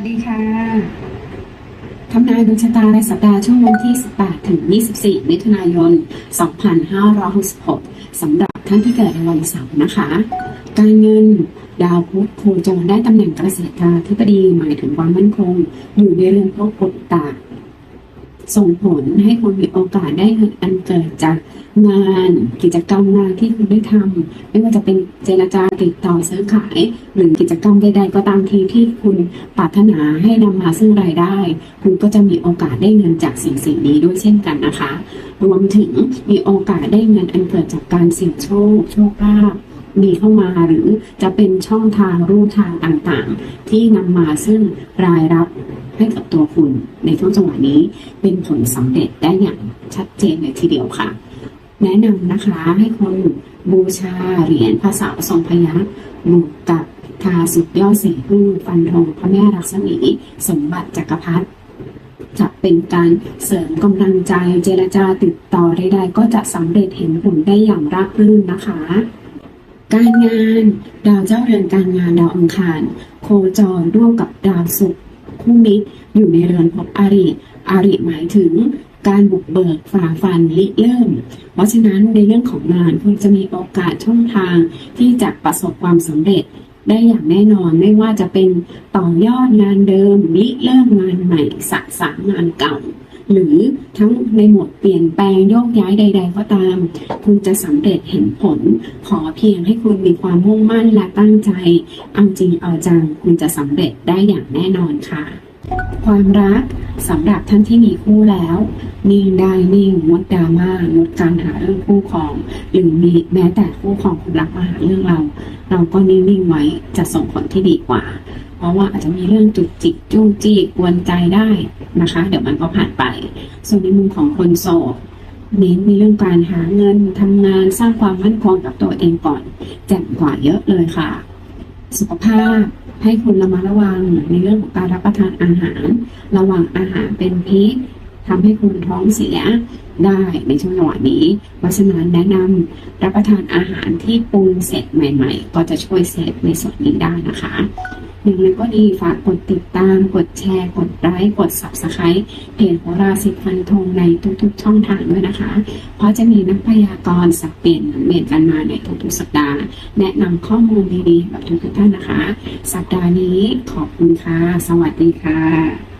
วัสดีค่ะทำนายดวงชะตารายสัปดาห์ช่วงวันที่ 18 ถึง 24 มิถุนายน 2566สำหรับท่านที่เกิดในวันเสาร์นะคะ การเงินดาวพุธโคจรได้ตำแหน่งเกษตราธิบดีหมายถึงความมั่นคง อยู่ในเรือนพบปุตตาส่งผลให้คุณมีโอกาสได้เงินอันเกิดจาก งานกิจกรรมงานที่คุณได้ทำไม่ว่าจะเป็นเจรจาติดต่อซื้อขาย หรือกิจกรรมใดๆก็ตามทีที่คุณปรารถนาให้นำมาซึ่งรายได้ คุณก็จะมีโอกาสได้เงินจากสิ่งสิ่งนี้ด้วยเช่นกันนะคะ รวมถึงมีโอกาสได้เงินอันเกิดจากการเสี่ยงโชคโชคลาภมีเข้ามาหรือจะเป็นช่องทางรูทางต่างๆ ที่นำมาซึ่งรายรับให้กับตัวคุณในช่วงจังหวะนี้เป็นผลสำเร็จได้อย่างชัดเจนเลยทีเดียวค่ะ แนะนำนะคะให้คนบูชาเหรียญภาษาทรงพยัคฆ์บวกกับทาสุดยอดสีพึ่งฟันธงพระแม่รักษมีสมบัติจักรพรรดิจะเป็นการเสริมกำลังใจเจรจาติดต่อใดๆ ก็จะสำเร็จเห็นผลได้อย่างราบรื่นนะคะ การงานดาวเจ้าเรือนการงานดาวอังคาร โคจรร่วมกับดาวศุกร์คู่มิตรอยู่ในเรือนภพอาริอาริหมายถึง การบุกเบิกฝ่าฟันริเริ่ม เพราะฉะนั้นในเรื่องของงานคุณจะมีโอกาสช่องทางที่จะประสบความสำเร็จได้อย่างแน่นอนไม่ว่าจะเป็นต่อยอดงานเดิมริเริ่มงานใหม่สะสางงานเก่า หรือทั้งในหมดเปลี่ยนแปลงโยกย้ายใด ๆ ก็ตาม คุณจะสำเร็จเห็นผล ขอเพียงให้คุณมีความมุ่งมั่นและตั้งใจ เอาจริงเอาจังคุณจะสำเร็จได้อย่างแน่นอนค่ะ ความรักสำหรับท่านที่มีคู่แล้ว นิ่งได้นิ่งงดดราม่างดการหาเรื่องคู่ครองหรือมีแม้แต่คู่ครองคุณรักมาหาเรื่องเรา เราก็นิ่งๆไว้จะส่งผลที่ดีกว่า เพราะว่าอาจจะมีเรื่องจุกจิกจู้จี้กวนใจได้นะคะ เดี๋ยวมันก็ผ่านไป ส่วนในมุมของคนโสดเน้นในเรื่องการหาเงินทำงานสร้างความมั่นคงกับตัวเองก่อนแจ่มกว่าเยอะเลยค่ะ สุขภาพ ให้คุณระมัดระวังในเรื่องของการรับประทานอาหาร ระวังอาหารเป็นพิษทำให้คุณท้องเสียได้ในช่วงจังหวะนี้ เพราะฉะนั้นแนะนำรับประทานอาหารที่ปรุงเสร็จใหม่ ๆ ก็จะช่วยเซฟในส่วนนี้ได้นะคะ อย่างไรก็ดีฝากกดติดตาม กดแชร์ กดไลค์กด subscribe เพจโหราศิฟันธงในทุกๆ ช่องทางด้วยนะคะ เพราะจะมีนักพยากรณ์สับเปลี่ยนเมุนเวียนกันมาในทุกๆ สัปดาห์ แนะนำข้อมูลดีๆแบบทุกๆท่านนะคะ สัปดาห์นี้ขอบคุณค่ะ สวัสดีค่ะ